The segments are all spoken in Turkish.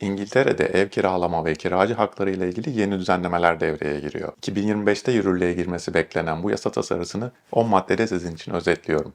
İngiltere'de ev kiralama ve kiracı hakları ile ilgili yeni düzenlemeler devreye giriyor. 2025'te yürürlüğe girmesi beklenen bu yasa tasarısını 10 maddede sizin için özetliyorum.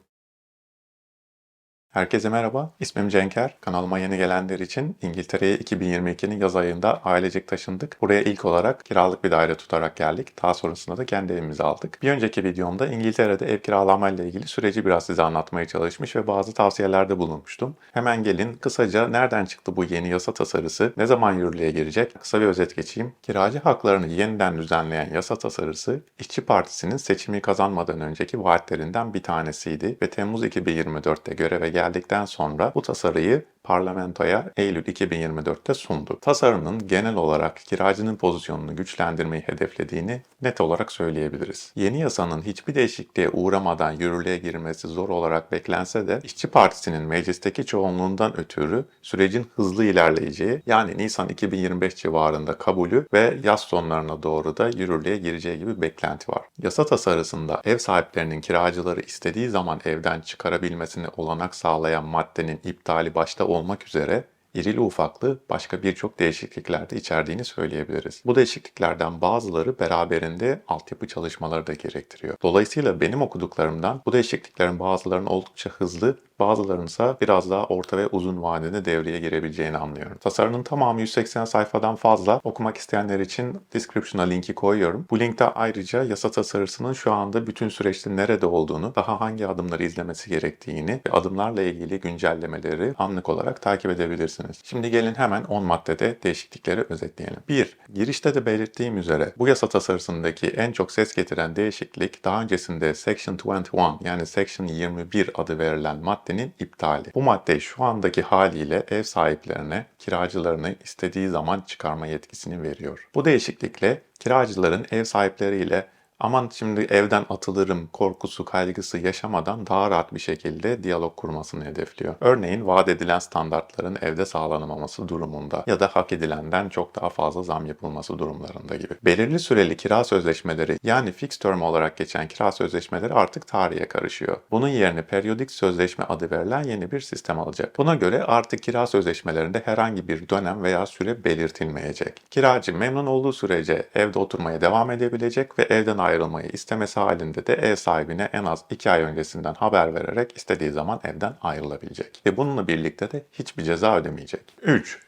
Herkese merhaba, ismim Cenker. Kanalıma yeni gelenler için İngiltere'ye 2022'nin yaz ayında ailecek taşındık. Buraya ilk olarak kiralık bir daire tutarak geldik. Daha sonrasında da kendi evimizi aldık. Bir önceki videomda İngiltere'de ev kiralama ile ilgili süreci biraz size anlatmaya çalışmış ve bazı tavsiyelerde bulunmuştum. Hemen gelin kısaca nereden çıktı bu yeni yasa tasarısı, ne zaman yürürlüğe girecek kısa bir özet geçeyim. Kiracı haklarını yeniden düzenleyen yasa tasarısı, İşçi Partisi'nin seçimi kazanmadan önceki vaatlerinden bir tanesiydi ve Temmuz 2024'te göreve geldikten sonra bu tasarıyı parlamentoya Eylül 2024'te sundu. Tasarının genel olarak kiracının pozisyonunu güçlendirmeyi hedeflediğini net olarak söyleyebiliriz. Yeni yasanın hiçbir değişikliğe uğramadan yürürlüğe girmesi zor olarak beklense de İşçi Partisi'nin meclisteki çoğunluğundan ötürü sürecin hızlı ilerleyeceği yani Nisan 2025 civarında kabulü ve yaz sonlarına doğru da yürürlüğe gireceği gibi beklenti var. Yasa tasarısında ev sahiplerinin kiracıları istediği zaman evden çıkarabilmesine olanak sağlayan maddenin iptali başta olmak üzere irili ufaklı başka birçok değişiklikler de içerdiğini söyleyebiliriz. Bu değişikliklerden bazıları beraberinde altyapı çalışmaları da gerektiriyor. Dolayısıyla benim okuduklarımdan bu değişikliklerin bazılarının oldukça hızlı, bazılarının ise biraz daha orta ve uzun vadede devreye girebileceğini anlıyorum. Tasarının tamamı 180 sayfadan fazla. Okumak isteyenler için description'a linki koyuyorum. Bu linkte ayrıca yasa tasarısının şu anda bütün süreçte nerede olduğunu, daha hangi adımları izlemesi gerektiğini ve adımlarla ilgili güncellemeleri anlık olarak takip edebilirsiniz. Şimdi gelin hemen 10 maddede değişiklikleri özetleyelim. 1. Girişte de belirttiğim üzere bu yasa tasarısındaki en çok ses getiren değişiklik daha öncesinde Section 21 yani Section 21 adı verilen maddenin iptali. Bu madde şu andaki haliyle ev sahiplerine kiracılarını istediği zaman çıkarma yetkisini veriyor. Bu değişiklikle kiracıların ev sahipleriyle aman şimdi evden atılırım korkusu, kaygısı yaşamadan daha rahat bir şekilde diyalog kurmasını hedefliyor. Örneğin vaat edilen standartların evde sağlanamaması durumunda ya da hak edilenden çok daha fazla zam yapılması durumlarında gibi. Belirli süreli kira sözleşmeleri yani fixed term olarak geçen kira sözleşmeleri artık tarihe karışıyor. Bunun yerine periyodik sözleşme adı verilen yeni bir sistem alacak. Buna göre artık kira sözleşmelerinde herhangi bir dönem veya süre belirtilmeyecek. Kiracı memnun olduğu sürece evde oturmaya devam edebilecek ve evden ayrılmayı istemesi halinde de ev sahibine en az 2 ay öncesinden haber vererek istediği zaman evden ayrılabilecek. Ve bununla birlikte de hiçbir ceza ödemeyecek. 3.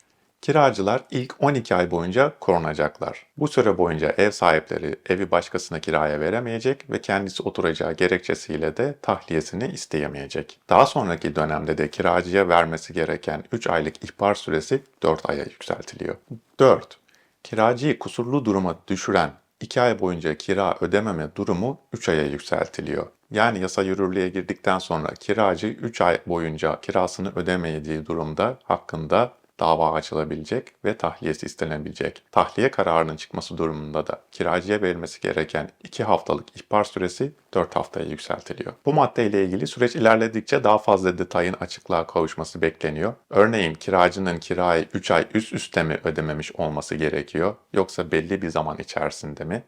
Kiracılar ilk 12 ay boyunca korunacaklar. Bu süre boyunca ev sahipleri evi başkasına kiraya veremeyecek ve kendisi oturacağı gerekçesiyle de tahliyesini isteyemeyecek. Daha sonraki dönemde de kiracıya vermesi gereken 3 aylık ihbar süresi 4 aya yükseltiliyor. 4. Kiracıyı kusurlu duruma düşüren 2 ay boyunca kira ödememe durumu 3 aya yükseltiliyor. Yani yasa yürürlüğe girdikten sonra kiracı 3 ay boyunca kirasını ödemediği durumda hakkında dava açılabilecek ve tahliyesi istenebilecek. Tahliye kararının çıkması durumunda da kiracıya verilmesi gereken 2 haftalık ihbar süresi 4 haftaya yükseltiliyor. Bu maddeyle ilgili süreç ilerledikçe daha fazla detayın açıklığa kavuşması bekleniyor. Örneğin kiracının kirayı 3 ay üst üste mi ödememiş olması gerekiyor yoksa belli bir zaman içerisinde mi?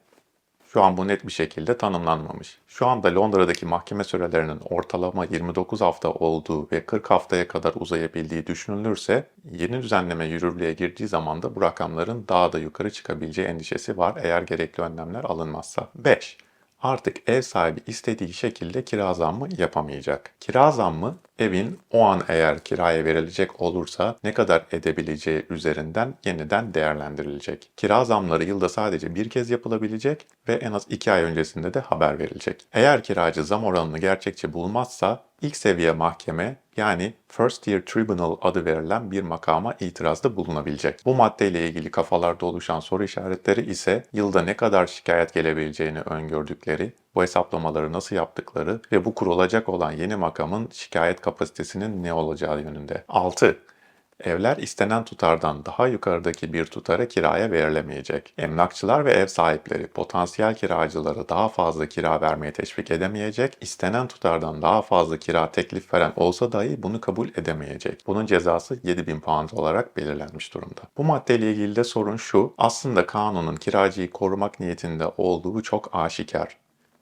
Şu an bu net bir şekilde tanımlanmamış. Şu anda Londra'daki mahkeme sürelerinin ortalama 29 hafta olduğu ve 40 haftaya kadar uzayabildiği düşünülürse yeni düzenleme yürürlüğe girdiği zaman da bu rakamların daha da yukarı çıkabileceği endişesi var eğer gerekli önlemler alınmazsa. 5. Artık ev sahibi istediği şekilde kira zammı yapamayacak. Kira zammı evin o an eğer kiraya verilecek olursa ne kadar edebileceği üzerinden yeniden değerlendirilecek. Kira zamları yılda sadece bir kez yapılabilecek ve en az 2 ay öncesinde de haber verilecek. Eğer kiracı zam oranını gerçekçi bulmazsa ilk seviye mahkeme yani First Tier Tribunal adı verilen bir makama itirazda bulunabilecek. Bu maddeyle ilgili kafalarda oluşan soru işaretleri ise yılda ne kadar şikayet gelebileceğini öngördükleri, bu hesaplamaları nasıl yaptıkları ve bu kurulacak olan yeni makamın şikayet kapasitesinin ne olacağı yönünde. 6. Evler istenen tutardan daha yukarıdaki bir tutara kiraya verilemeyecek. Emlakçılar ve ev sahipleri potansiyel kiracıları daha fazla kira vermeye teşvik edemeyecek, istenen tutardan daha fazla kira teklif veren olsa dahi bunu kabul edemeyecek. Bunun cezası 7000 pound olarak belirlenmiş durumda. Bu maddeyle ilgili de sorun şu, aslında kanunun kiracıyı korumak niyetinde olduğu çok aşikar.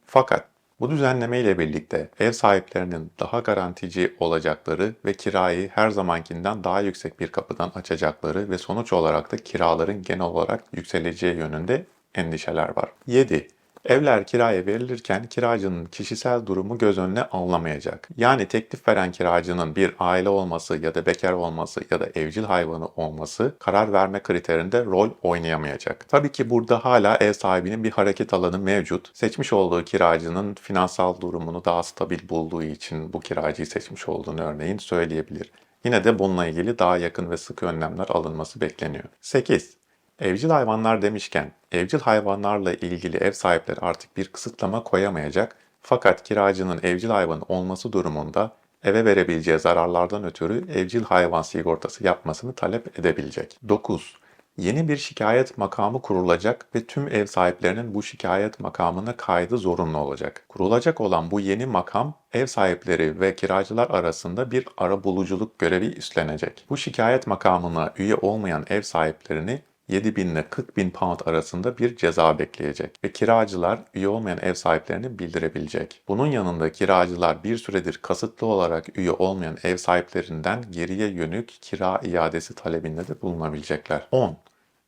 Fakat Bu düzenleme ile birlikte ev sahiplerinin daha garantici olacakları ve kirayı her zamankinden daha yüksek bir kapıdan açacakları ve sonuç olarak da kiraların genel olarak yükseleceği yönünde endişeler var. 7. Evler kiraya verilirken kiracının kişisel durumu göz önüne alınamayacak. Yani teklif veren kiracının bir aile olması ya da bekar olması ya da evcil hayvanı olması karar verme kriterinde rol oynayamayacak. Tabii ki burada hala ev sahibinin bir hareket alanı mevcut. Seçmiş olduğu kiracının finansal durumunu daha stabil bulduğu için bu kiracıyı seçmiş olduğunu örneğin söyleyebilir. Yine de bununla ilgili daha yakın ve sıkı önlemler alınması bekleniyor. 8. Evcil hayvanlar demişken, evcil hayvanlarla ilgili ev sahipleri artık bir kısıtlama koyamayacak fakat kiracının evcil hayvanı olması durumunda eve verebileceği zararlardan ötürü evcil hayvan sigortası yapmasını talep edebilecek. 9. Yeni bir şikayet makamı kurulacak ve tüm ev sahiplerinin bu şikayet makamına kaydı zorunlu olacak. Kurulacak olan bu yeni makam ev sahipleri ve kiracılar arasında bir arabuluculuk görevi üstlenecek. Bu şikayet makamına üye olmayan ev sahiplerini 7 bin ile 40 bin pound arasında bir ceza bekleyecek ve kiracılar üye olmayan ev sahiplerini bildirebilecek. Bunun yanında kiracılar bir süredir kasıtlı olarak üye olmayan ev sahiplerinden geriye yönük kira iadesi talebinde de bulunabilecekler. 10.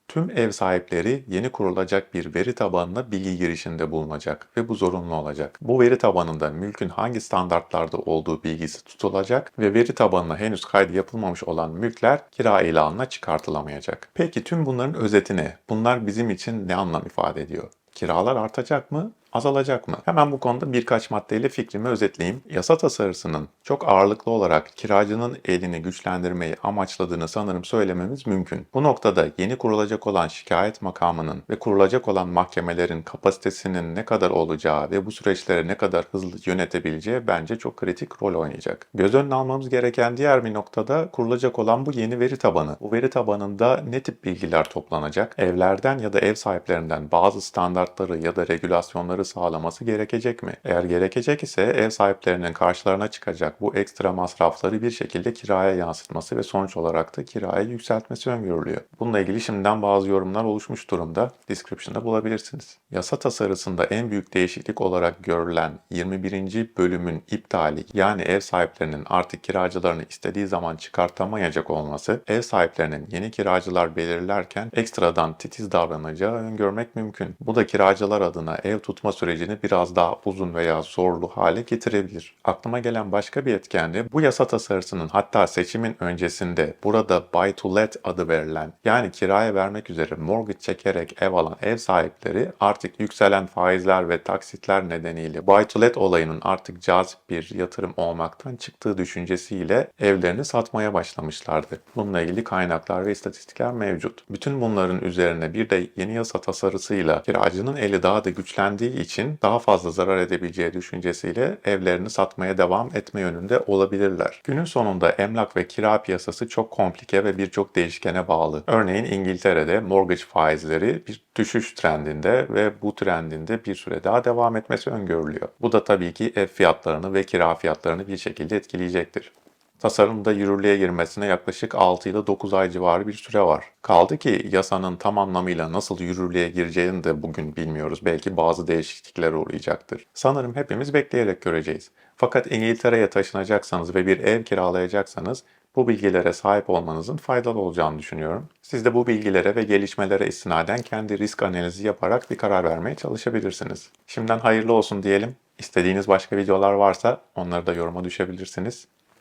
Tüm ev sahipleri yeni kurulacak bir veri tabanına bilgi girişinde bulunacak ve bu zorunlu olacak. Bu veri tabanında mülkün hangi standartlarda olduğu bilgisi tutulacak ve veri tabanına henüz kaydı yapılmamış olan mülkler kira ilanına çıkartılamayacak. Peki tüm bunların özeti ne? Bunlar bizim için ne anlam ifade ediyor? Kiralar artacak mı? Azalacak mı? Hemen bu konuda birkaç maddeyle fikrimi özetleyeyim. Yasa tasarısının çok ağırlıklı olarak kiracının elini güçlendirmeyi amaçladığını sanırım söylememiz mümkün. Bu noktada yeni kurulacak olan şikayet makamının ve kurulacak olan mahkemelerin kapasitesinin ne kadar olacağı ve bu süreçleri ne kadar hızlı yönetebileceği bence çok kritik rol oynayacak. Göz önüne almamız gereken diğer bir noktada kurulacak olan bu yeni veri tabanı. Bu veri tabanında ne tip bilgiler toplanacak? Evlerden ya da ev sahiplerinden bazı standartları ya da regülasyonları sağlaması gerekecek mi? Eğer gerekecek ise ev sahiplerinin karşılarına çıkacak bu ekstra masrafları bir şekilde kiraya yansıtması ve sonuç olarak da kirayı yükseltmesi öngörülüyor. Bununla ilgili şimdiden bazı yorumlar oluşmuş durumda. Description'da bulabilirsiniz. Yasa tasarısında en büyük değişiklik olarak görülen 21. bölümün iptali yani ev sahiplerinin artık kiracılarını istediği zaman çıkartamayacak olması ev sahiplerinin yeni kiracılar belirlerken ekstradan titiz davranacağı öngörmek mümkün. Bu da kiracılar adına ev tutma sürecini biraz daha uzun veya zorlu hale getirebilir. Aklıma gelen başka bir etken de bu yasa tasarısının hatta seçimin öncesinde burada buy to let adı verilen yani kiraya vermek üzere mortgage çekerek ev alan ev sahipleri artık yükselen faizler ve taksitler nedeniyle buy to let olayının artık cazip bir yatırım olmaktan çıktığı düşüncesiyle evlerini satmaya başlamışlardı. Bununla ilgili kaynaklar ve istatistikler mevcut. Bütün bunların üzerine bir de yeni yasa tasarısıyla kiracının eli daha da güçlendiği için daha fazla zarar edebileceği düşüncesiyle evlerini satmaya devam etme yönünde olabilirler. Günün sonunda emlak ve kira piyasası çok komplike ve birçok değişkene bağlı. Örneğin İngiltere'de mortgage faizleri bir düşüş trendinde ve bu trendinde bir süre daha devam etmesi öngörülüyor. Bu da tabii ki ev fiyatlarını ve kira fiyatlarını bir şekilde etkileyecektir. Tasarımda yürürlüğe girmesine yaklaşık 6 ile 9 ay civarı bir süre var. Kaldı ki yasanın tam anlamıyla nasıl yürürlüğe gireceğini de bugün bilmiyoruz. Belki bazı değişikliklere uğrayacaktır. Sanırım hepimiz bekleyerek göreceğiz. Fakat İngiltere'ye taşınacaksanız ve bir ev kiralayacaksanız bu bilgilere sahip olmanızın faydalı olacağını düşünüyorum. Siz de bu bilgilere ve gelişmelere istinaden kendi risk analizi yaparak bir karar vermeye çalışabilirsiniz. Şimdiden hayırlı olsun diyelim. İstediğiniz başka videolar varsa onları da yoruma düşebilirsiniz.